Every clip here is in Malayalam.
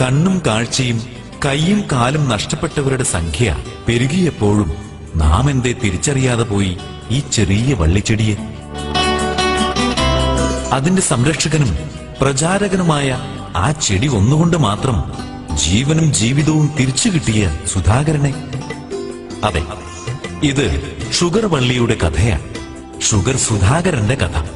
കണ്ണും കാഴ്ചയും കൈയും കാലും നഷ്ടപ്പെട്ടവരുടെ സംഖ്യ പെരുകിയപ്പോഴും നാം എന്തേ തിരിച്ചറിയാതെ പോയി ഈ ചെറിയ വള്ളിച്ചെടിയെ? അതിന്റെ സംരക്ഷകനും പ്രചാരകനുമായ ആ ചെടി ഒന്നുകൊണ്ട് മാത്രം ജീവനും ജീവിതവും തിരിച്ചു കിട്ടിയ സുധാകരനെ. അതെ ഇത് ഷുഗർ വള്ളിയുടെ കഥയാണ്. ഷുഗർ സുധാകരന്റെ കഥ.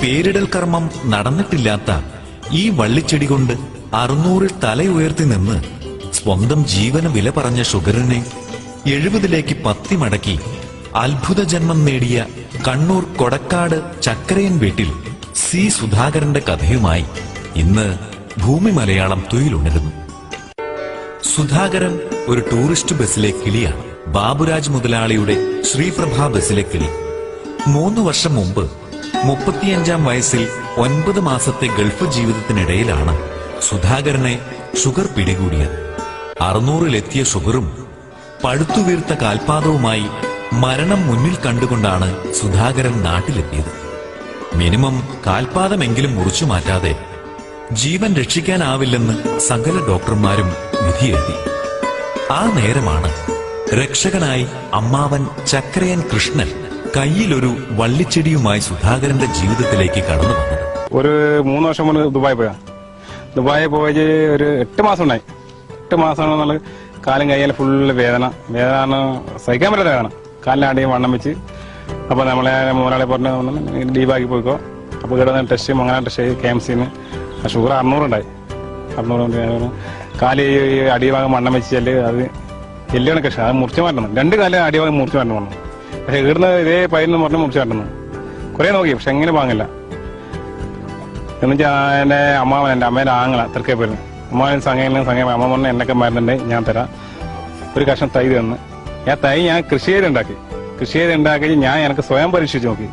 പേരിടൽ കർമ്മം നടന്നിട്ടില്ലാത്ത ഈ വള്ളിച്ചെടി കൊണ്ട് അറുന്നൂറിൽ തലയുയർത്തി നിന്ന് സ്വന്തം ജീവന വില പറഞ്ഞ ഷുഗറിനെ എഴുപതിലേക്ക് പത്തി മടക്കി അത്ഭുത ജന്മം നേടിയ കണ്ണൂർ കൊടക്കാട് ചക്കരയൻ വീട്ടിൽ സി സുധാകരന്റെ കഥയുമായി ഇന്ന് ഭൂമി മലയാളം തുയിലുണരുന്നു സുധാകരൻ ഒരു ടൂറിസ്റ്റ് ബസ്സിലെ കിളിയാണ് ബാബുരാജ് മുതലാളിയുടെ ശ്രീപ്രഭ ബസ്സിലെ കിളി മൂന്ന് വർഷം മുമ്പ് മുപ്പത്തിയഞ്ചാം വയസ്സിൽ ഒൻപത് മാസത്തെ ഗൾഫ് ജീവിതത്തിനിടയിലാണ് സുധാകരനെ ഷുഗർ പിടികൂടിയത്. അറുന്നൂറിലെത്തിയ ഷുഗറും പഴുത്തുവീർത്ത കാൽപാദവുമായി മരണം മുന്നിൽ കണ്ടുകൊണ്ടാണ് സുധാകരൻ നാട്ടിലെത്തിയത്. മിനിമം കാൽപാദമെങ്കിലും മുറിച്ചു മാറ്റാതെ ജീവൻ രക്ഷിക്കാനാവില്ലെന്ന് സകല ഡോക്ടർമാരും വിധിയെഴുതി. ആ നേരമാണ് രക്ഷകനായി അമ്മാവൻ ചക്രയൻ കൃഷ്ണൻ കയ്യിലൊരു വള്ളിച്ചെടിയുമായി സുധാകരന്റെ ജീവിതത്തിലേക്ക് കടന്നു വന്നത്. ഒരു മൂന്ന് വർഷം മുന്നേ ദുബായി പോയാ ദുബായി പോയത് ഒരു എട്ട് മാസം ഉണ്ടായി. എട്ട് മാസം നമ്മൾ കാലും കയ്യാലും ഫുള്ള് വേദന. വേദന സഹിക്കാൻ പറ്റാത്ത വേദന. കാലിലാണ്ടെങ്കിൽ വണ്ണം വെച്ച്. അപ്പോൾ നമ്മളെ മൂന്നാളെ പറഞ്ഞു ഡീബാക്കി പോയിക്കോ. അപ്പോൾ ഇവിടെ നിന്ന് ടെസ്റ്റ് മങ്ങനെ ടെസ്റ്റ് കെ എം സിന് ഷുഗർ അറുന്നൂറുണ്ടായി അറുന്നൂറ് കാൽ അടിഭാഗം വണ്ണം വെച്ചാൽ അത് എല്ലാണ് കഷ്ടം അത് മുറിച്ച് മാറ്റണം. രണ്ട് കാലം അടിഭാഗം മുറിച്ച് മാറ്റണം. പക്ഷെ ഇവിടുന്ന് ഇതേ പയ്യെന്ന് പറഞ്ഞ് മുറിച്ച് കുറെ നോക്കി പക്ഷെ എങ്ങനെ വാങ്ങില്ല എന്നുവെച്ചാൽ എന്റെ അമ്മാവൻ എന്റെ അമ്മേന്റെ ആങ്ങള തൃക്കേപ്പേരും അമ്മാവൻ സംഘം സംഘം അമ്മ പറഞ്ഞ എന്നൊക്കെ മരുന്നുണ്ട് ഞാൻ തരാം ഒരു കഷ്ണം തൈ തന്ന് ഞാൻ തൈ ഞാൻ കൃഷി ചെയ്ത് ഉണ്ടാക്കി കൃഷി ചെയ്ത് ഉണ്ടാക്കി ഞാൻ എനിക്ക് സ്വയം പരീക്ഷിച്ച് നോക്കി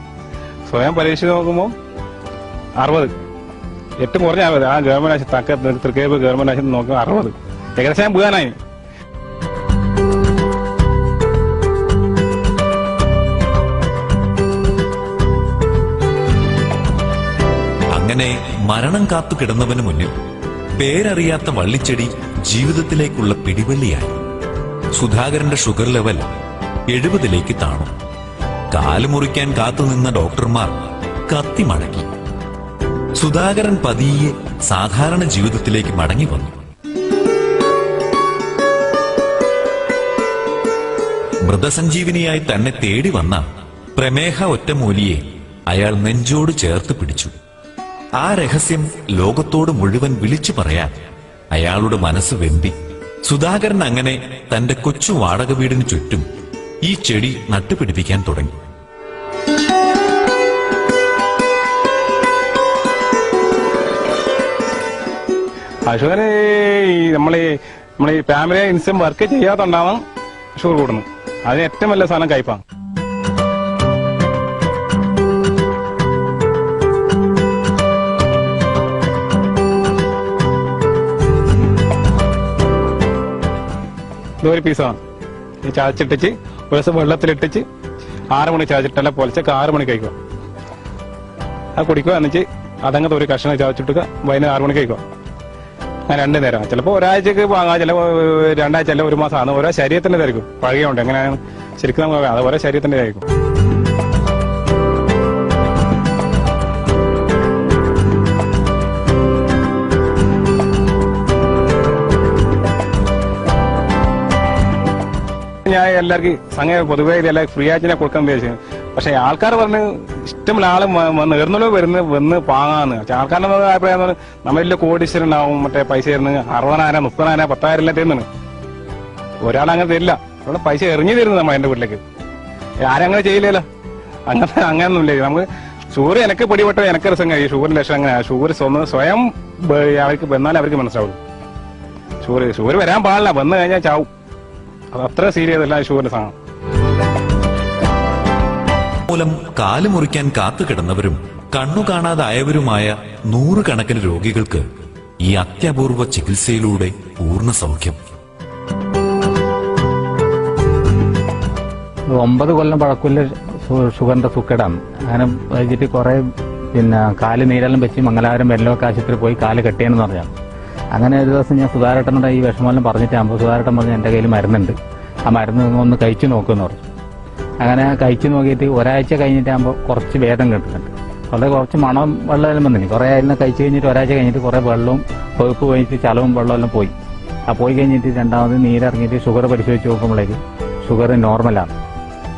സ്വയം പരീക്ഷിച്ച് നോക്കുമ്പോൾ അറുപത് എട്ട് കുറഞ്ഞ അറുപത് ആ ഗവൺമെന്റ് ആശുപത്രി തക്ക തൃക്കേപ്പ് ഗവൺമെന്റ് ആശുപത്രി നോക്കുമ്പോൾ അറുപത് ഏകദേശം ഞാൻ വീഴാനായി അങ്ങനെ മരണം കാത്തു കിടന്നവന് മുന്നിൽ പേരറിയാത്ത വള്ളിച്ചെടി ജീവിതത്തിലേക്കുള്ള പിടിവള്ളിയായി. സുധാകരന്റെ ഷുഗർ ലെവൽ എഴുപതിലേക്ക് താണു. കാൽ മുറിക്കാൻ കാത്തുനിന്ന ഡോക്ടർമാർ കത്തി മടക്കി. സുധാകരൻ പതിയെ സാധാരണ ജീവിതത്തിലേക്ക് മടങ്ങി വന്നു. മൃതസഞ്ജീവിനിയായി തന്നെ തേടി വന്ന പ്രമേഹ ഒറ്റമൂലിയെ അയാൾ നെഞ്ചോട് ചേർത്ത് പിടിച്ചു. ആ രഹസ്യം ലോകത്തോട് മുഴുവൻ വിളിച്ചു പറയാൻ അയാളുടെ മനസ്സ് വെമ്പി. സുധാകരൻ അങ്ങനെ തന്റെ കൊച്ചു വാടക വീടിന് ചുറ്റും ഈ ചെടി നട്ടുപിടിപ്പിക്കാൻ തുടങ്ങി. അശോകനെ നമ്മളെ നമ്മളെ ഫാമിലി ഇൻസം വർക്ക് ചെയ്യാത്തോണ്ടാവാം ഷുഗർ കൂടുന്നു അതിന് ഏറ്റവും വലിയ സാധനം കയ്പാണ്. ഇതൊരു പീസാണ് ഈ ചാച്ചിട്ടിച്ച് ഒരു ദിവസം വെള്ളത്തിലിട്ടിച്ച് ആറ് മണി ചാച്ചിട്ടല്ല പൊലച്ചൊക്കെ ആറ് മണി കഴിക്കുക അത് കുടിക്കുക എന്നിച്ച് അതങ്ങനത്തെ ഒരു കഷ്ണം ചാച്ചിട്ടുക വൈകുന്നേരം ആറ് മണി കഴിക്കുക അങ്ങനെ രണ്ട് നേരം ചിലപ്പോൾ ഒരാഴ്ചക്ക് വാങ്ങാം ചിലപ്പോൾ രണ്ടാഴ്ച അല്ല ഒരു മാസമാണ് ഓരോ ശരീരത്തിന്റെ തിരക്കും പഴകിയുണ്ട് എങ്ങനെയാണ്? ശരിക്കും നമുക്ക് അത് ഓരോ ശരീരത്തിന്റെ ആയിരിക്കും ഞാൻ എല്ലാവർക്കും സംഘം പൊതുവേ ഇത് എല്ലാവർക്കും ഫ്രീ ആയിട്ട് കൊടുക്കാൻ വിചാരിച്ചു. പക്ഷെ ആൾക്കാർ പറഞ്ഞ് ഇഷ്ടമുള്ള ആൾ നേർന്നുള്ള വരുന്ന വന്ന് പാങ്ങാന്ന് പക്ഷെ ആൾക്കാരുടെ അഭിപ്രായം വലിയ കോടീശ്വരനാവും മറ്റേ പൈസ തരുന്നത് അറുപതിനായിരം മുപ്പതിനായിരം പത്തായിരം എല്ലാം തരുന്നത് ഒരാളങ്ങനെ തരില്ല. അവിടെ പൈസ എറിഞ്ഞു തരുന്നത് നമ്മൾ എന്റെ വീട്ടിലേക്ക്. ആരങ്ങനെ ചെയ്യില്ലല്ലോ. അങ്ങനെ അങ്ങനൊന്നുമില്ല. നമുക്ക് ഷുഗർ എനിക്ക് പിടിപെട്ട എനിക്ക് രസം കഴിയും. ഷുഗർ ലക്ഷം അങ്ങനെ ഷുഗർ സ്വന്തം സ്വയം അവർക്ക് വന്നാൽ അവർക്ക് മനസ്സിലാവും ഷുഗർ ഷുഗർ വരാൻ പാടില്ല. വന്നു കഴിഞ്ഞാൽ ചാവും. അത് അത്ര സീരിയസ് അല്ല ഷുഗറിന്റെ സാധനം. മൂലം കാൽ മുറിക്കാൻ കാത്തു കിടന്നവരും കണ്ണു കാണാതായവരുമായ നൂറുകണക്കിന് രോഗികൾക്ക് ഈ അത്യപൂർവ ചികിത്സയിലൂടെ പൂർണ സൗഖ്യം. ഒമ്പത് കൊല്ലം പഴക്കമില്ല ഷുഗറിന്റെ സുക്കടാണ് അങ്ങനെ വെച്ചിട്ട് കുറെ പിന്നെ കാൽ നീരെല്ലാം വെച്ച് മംഗലാപുരം ആശുപത്രി പോയി കാൽ കെട്ടിയെന്ന് പറഞ്ഞാൽ അങ്ങനെ ഒരു ദിവസം ഞാൻ സുധാരേട്ടനോട് ഈ വിഷമെല്ലാം പറഞ്ഞിട്ടാകുമ്പോൾ സുധാരേട്ടൻ പറഞ്ഞു എന്റെ കയ്യിൽ മരുന്നുണ്ട്. ആ മരുന്ന് ഒന്ന് കഴിച്ചു നോക്കുമെന്ന് പറഞ്ഞു. അങ്ങനെ കഴിച്ചു നോക്കിയിട്ട് ഒരാഴ്ച കഴിഞ്ഞിട്ടാകുമ്പോൾ കുറച്ച് വേദം കിട്ടുന്നുണ്ട്. വളരെ കുറച്ച് മണം വെള്ളമെല്ലാം വന്നിന്. കുറേ ആയിരുന്നു കഴിച്ചു കഴിഞ്ഞിട്ട് ഒരാഴ്ച കഴിഞ്ഞിട്ട് കുറേ വെള്ളവും പഴുപ്പ് കഴിഞ്ഞിട്ട് ചലവും വെള്ളമെല്ലാം പോയി. ആ പോയി കഴിഞ്ഞിട്ട് രണ്ടാമത് നീരിറങ്ങിയിട്ട് ഷുഗർ പരിശോധിച്ച് നോക്കുമ്പോഴേക്ക് ഷുഗർ നോർമലാണ്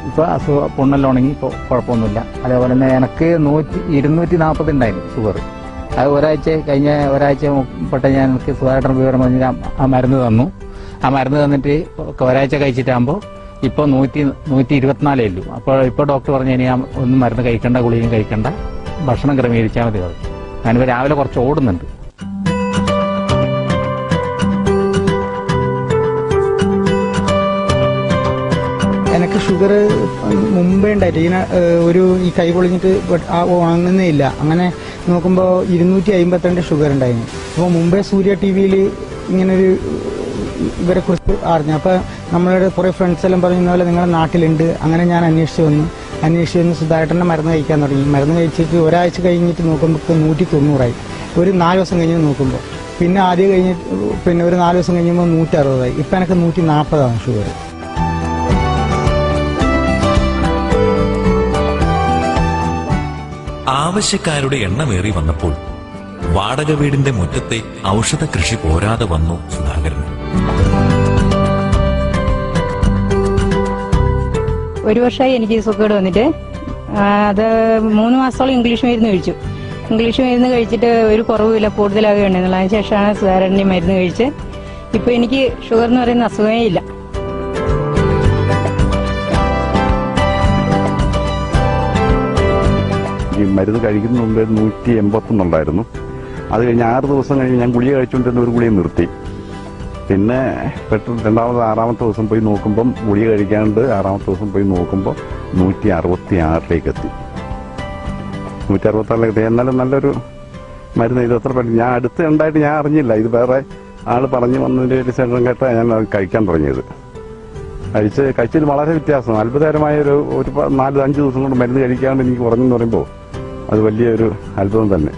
ഇപ്പോൾ അസുഖ പുണ്ണെല്ലാം ഉണങ്ങി ഇപ്പോൾ കുഴപ്പമൊന്നുമില്ല. അതേപോലെ തന്നെ എനിക്ക് നൂറ്റി ഇരുന്നൂറ്റി നാൽപ്പത് ഉണ്ടായിരുന്നു ഷുഗർ. അത് ഒരാഴ്ച കഴിഞ്ഞ ഒരാഴ്ച പെട്ട ഞാൻ എനിക്ക് വിവരം പറഞ്ഞ് ആ- മരുന്ന് തന്നു. ആ മരുന്ന് തന്നിട്ട് ഒരാഴ്ച കഴിച്ചിട്ടാകുമ്പോൾ ഇപ്പോൾ നൂറ്റി നൂറ്റി ഇരുപത്തിനാലേ ഉള്ളൂ. അപ്പോൾ ഇപ്പോൾ ഡോക്ടർ പറഞ്ഞു ഇനി ഒന്നും മരുന്ന് കഴിക്കണ്ട ഗുളികയും കഴിക്കണ്ട. ഭക്ഷണം ക്രമീകരിച്ചാൽ മതി പറഞ്ഞു. ഞാനിപ്പോൾ രാവിലെ കുറച്ച് ഓടുന്നുണ്ട്. എനിക്ക് ഷുഗർ മുമ്പേ ഉണ്ടായിട്ട് ഇങ്ങനെ ഒരു ഈ കൈ പൊളിഞ്ഞിട്ട് ഉണങ്ങുന്നേ ഇല്ല. അങ്ങനെ നോക്കുമ്പോൾ ഇരുന്നൂറ്റി അമ്പത്തിരണ്ട് ഷുഗർ ഉണ്ടായിരുന്നു. അപ്പോൾ മുംബൈ സൂര്യ ടി വിയിൽ ഇങ്ങനൊരു ഇവരെ കുറിച്ച് അറിഞ്ഞു. അപ്പോൾ നമ്മളുടെ കുറേ ഫ്രണ്ട്സ് എല്ലാം പറഞ്ഞു പോലെ നിങ്ങളുടെ നാട്ടിലുണ്ട്. അങ്ങനെ ഞാൻ അന്വേഷിച്ച് വന്നു. അന്വേഷിച്ച് വന്ന് സുധാകരന്റെ മരുന്ന് കഴിക്കാൻ തുടങ്ങി. മരുന്ന് കഴിച്ചിട്ട് ഒരാഴ്ച കഴിഞ്ഞിട്ട് നോക്കുമ്പോൾ നൂറ്റി തൊണ്ണൂറായി ഒരു നാല് ദിവസം കഴിഞ്ഞ് നോക്കുമ്പോൾ പിന്നെ ആദ്യം കഴിഞ്ഞിട്ട് പിന്നെ ഒരു നാല് ദിവസം കഴിയുമ്പോൾ നൂറ്റി അറുപതായി ഇപ്പം എനിക്ക് നൂറ്റി നാൽപ്പതാണ് ഷുഗർ ആവശ്യക്കാരുടെ എണ്ണമേറി വന്നപ്പോൾ വാടക വീടിന്റെ മുറ്റത്തെ ഔഷധ കൃഷി പോരാതെ വന്നു സുധാകരന് ഒരു വർഷമായി എനിക്ക് സുഖേട് വന്നിട്ട്. അത് മൂന്ന് മാസത്തോളം ഇംഗ്ലീഷ് മരുന്ന് കഴിച്ചു. ഇംഗ്ലീഷ് മരുന്ന് കഴിച്ചിട്ട് ഒരു കുറവുമില്ല കൂടുതലാകുകയാണ് അതിനുശേഷമാണ് അതിന് ശേഷമാണ് സുധാരണി മരുന്ന് കഴിച്ച് ഇപ്പൊ എനിക്ക് ഷുഗർ എന്ന് പറയുന്ന അസുഖമേ ഇല്ല. ഈ മരുന്ന് കഴിക്കുന്ന മുമ്പേ നൂറ്റി എൺപത്തൊന്നുണ്ടായിരുന്നു. അത് കഴിഞ്ഞ് ആറ് ദിവസം കഴിഞ്ഞ് ഞാൻ ഗുളിക കഴിച്ചുകൊണ്ടിരുന്ന ഒരു ഗുളിയും നിർത്തി. പിന്നെ പെട്ടെന്ന് രണ്ടാമത് ആറാമത്തെ ദിവസം പോയി നോക്കുമ്പം ഗുളിക കഴിക്കാണ്ട് ആറാമത്തെ ദിവസം പോയി നോക്കുമ്പോൾ നൂറ്റി അറുപത്തി ആറിലേക്ക് എത്തി. നൂറ്റി അറുപത്തി ആറിലേക്ക് എത്തി. എന്നാലും നല്ലൊരു മരുന്ന്. ഇത് എത്ര പെട്ടെന്ന് ഞാൻ അടുത്ത് ഉണ്ടായിട്ട് ഞാൻ അറിഞ്ഞില്ല. ഇത് വേറെ ആൾ പറഞ്ഞു വന്നതിന്റെ ഒരു ശേഷം കേട്ടാണ് ഞാൻ കഴിക്കാൻ തുടങ്ങിയത്. കഴിച്ച് കഴിച്ചതിൽ വളരെ വ്യത്യാസം. അത്ഭുതകരമായ ഒരു ഒരു നാല് അഞ്ച് ദിവസം കൊണ്ട് മരുന്ന് കഴിക്കാണ്ട് എനിക്ക് കുറഞ്ഞെന്ന് പറയുമ്പോൾ അത് വലിയൊരു അത്ഭുതം തന്നെ.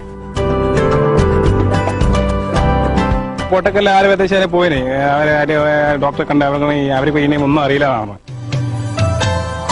പോട്ടക്കല്ല ആരും എത്തിച്ചാലും പോയിനെ. അവരെ ഡോക്ടറെ കണ്ട അവർക്ക് അവർക്ക് ഇനിയും ഒന്നും അറിയില്ല